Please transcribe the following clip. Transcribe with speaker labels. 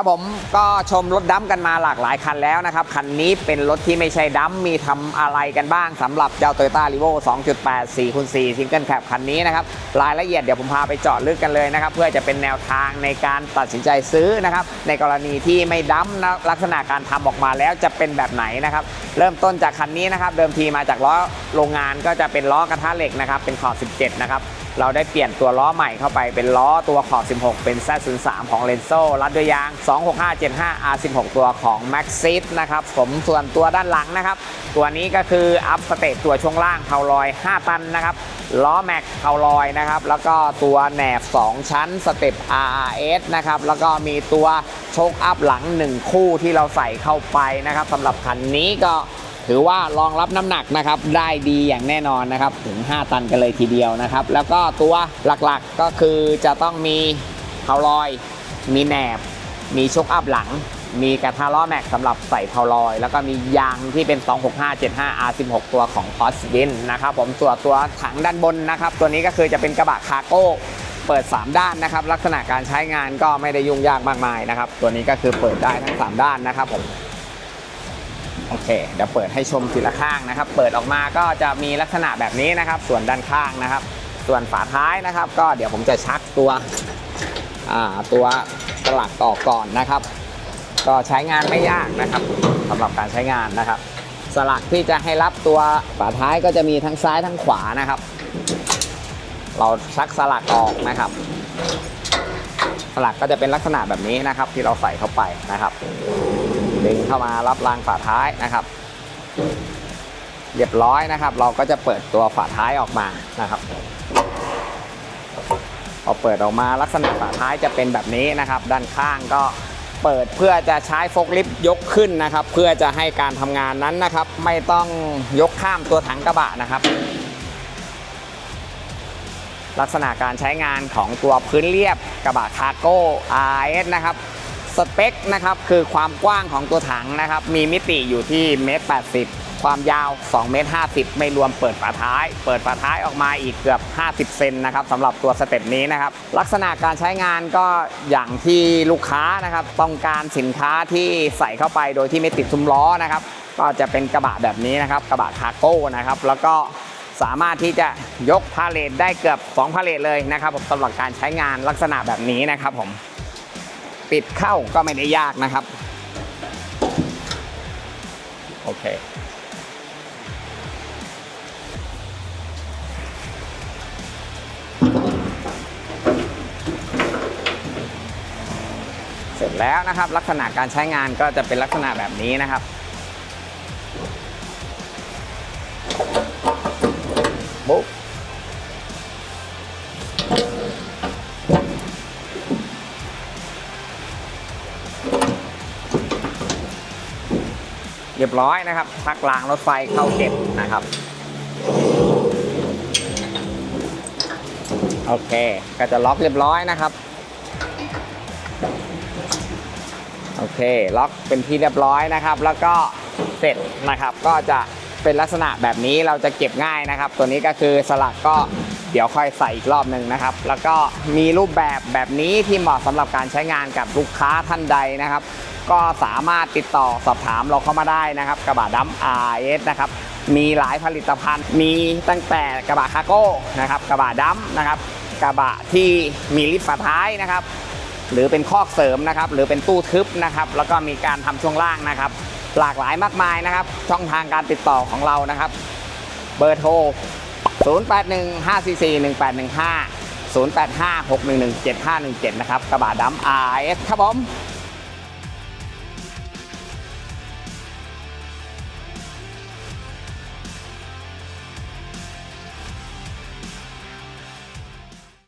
Speaker 1: ครับผมก็ชมรถดัมกันมาหลากหลายคันแล้วนะครับ คันนี้เป็นรถที่ไม่ใช่ดัมมีทำอะไรกันบ้างสำหรับเจ้า Toyota r e v o 2.8 4คูณ4 Single Cab คันนี้นะครับ รายละเอียดเดี๋ยวผมพาไปเจาะลึกกันเลยนะครับ เพื่อจะเป็นแนวทางในการตัดสินใจซื้อนะครับ ในกรณีที่ไม่ดัมลักษณะการทำออกมาแล้วจะเป็นแบบไหนนะครับ เริ่มต้นจากคันนี้นะครับ เดิมทีมาจากล้อโรงงานก็จะเป็นล้อกระทะเหล็กนะครับ เป็นขอบ 17 นะครับ เราได้เปลี่ยนตัวล้อใหม่เข้าไปเป็นล้อตัวขอบ 16 เป็น Z03 ของ l e n z o รัดด้วยยาง 26575 R16 ตัวของ Maxis นะครับผมส่วนตัวด้านหลังนะครับ ตัวนี้ก็คืออัพสเตตตัวช่วงล่างเผาลอย 5 ตันนะครับล้อแม็กเผาลอยนะครับ แล้วก็ตัวแหนบ 2 ชั้นสเต็ป RRS นะครับ แล้วก็มีตัวโชคอัพหลัง 1 คู่ที่เราใส่เข้าไปนะครับสำหรับคันนี้ก็ ถือว่ารองรับน้ำหนักนะครับได้ดีอย่างแน่นอนนะครับถึง 5 ตันกันเลยทีเดียวนะครับ แล้วก็ตัวหลักๆก็คือจะต้องมีเผาลอย มีแหนบ มีชกอัพหลัง มีกระทะล้อแม็กสำหรับใส่เผาลอย แล้วก็มียางที่เป็น 26575 R16 ตัวของ c o s w i n นะครับผมส่วนตัวถังด้านบนนะครับ ตัวนี้ก็คือจะเป็นกระบะคาร์โก้เปิด 3 ด้านนะครับ ลักษณะการใช้งานก็ไม่ได้ยุ่งยากมากมายนะครับ ตัวนี้ก็คือเปิดได้ทั้ง 3 ด้านนะครับผม โอเคเดี๋ยวเปิดให้ชมทีละข้างนะครับ เปิดออกมาก็จะมีลักษณะแบบนี้นะครับ ส่วนด้านข้างนะครับ ส่วนฝาท้ายนะครับ ก็เดี๋ยวผมจะชักตัวตัวสลักออกก่อนนะครับ ก็ใช้งานไม่ยากนะครับสำหรับการใช้งานนะครับ สลักที่จะให้รับตัวฝาท้ายก็จะมีทั้งซ้ายทั้งขวานะครับ เราชักสลักออกนะครับสลักก็จะเป็นลักษณะแบบนี้นะครับ ที่เราใส่เข้าไปนะครับ ดึงเข้ามารับรางฝาท้ายนะครับเรียบร้อยนะครับ เราก็จะเปิดตัวฝาท้ายออกมานะครับพอเปิดออกมาลักษณะฝาท้ายจะเป็นแบบนี้นะครับ ด้านข้างก็เปิดเพื่อจะใช้โฟลิฟต์ยกขึ้นนะครับ เพื่อจะให้การทำงานนั้นนะครับ ไม่ต้องยกข้ามตัวถังกระบะนะครับ ลักษณะการใช้งานของตัวพื้นเรียบกระบะคาร์โก้ RS นะครับ สเปคนะครับคือความกว้างของตัวถังนะครับ มีมิติอยู่ที่เมตร80ความยาว2เมตร50 ไม่รวมเปิดฝาท้าย เปิดฝาท้ายออกมาอีกเกือบ 50 เซนนะครับสำหรับตัวสเต็ปนี้นะครับ ลักษณะการใช้งานก็อย่างที่ลูกค้านะครับ ต้องการสินค้าที่ใส่เข้าไปโดยที่ไม่ติดซุ้มล้อนะครับ ก็จะเป็นกระบะแบบนี้นะครับ กระบะคาร์โก้นะครับ แล้วก็สามารถที่จะยกพาเลทได้เกือบ 2 พาเลทเลยนะครับผมสำหรับการใช้งานลักษณะแบบนี้นะครับผม ปิดเข้าก็ไม่ได้ยากนะครับ โอเค เสร็จแล้วนะครับ ลักษณะการใช้งานก็จะเป็นลักษณะแบบนี้นะครับปุ๊บ เรียบร้อยนะครับพักรางรถไฟเข้าเก็บนะครับ โอเค ก็จะล็อกเรียบร้อยนะครับ โอเค ล็อกเป็นที่เรียบร้อยนะครับ แล้วก็เสร็จนะครับ ก็จะเป็นลักษณะแบบนี้เราจะเก็บง่ายนะครับ ตัวนี้ก็คือสลักก็เดี๋ยวค่อยใส่อีกรอบหนึ่งนะครับ แล้วก็มีรูปแบบแบบนี้ที่เหมาะสำหรับการใช้งานกับลูกค้าท่านใดนะครับ ก็สามารถติดต่อสอบถามเราเข้ามาได้นะครับ กระบะดัม RS นะครับมีหลายผลิตภัณฑ์ มีตั้งแต่กระบะคารโก้นะครับกระบะดัมนะครับกระบะที่มีลิฟต์ฝาท้ายนะครับ หรือเป็นคอกเสริมนะครับ หรือเป็นตู้ทึบนะครับ แล้วก็มีการทำช่วงล่างนะครับ หลากหลายมากมายนะครับ ช่องทางการติดต่อของเรานะครับ เบอร์โทร 0815441815 0856117517 นะครับกระบะดำ RS ครับผม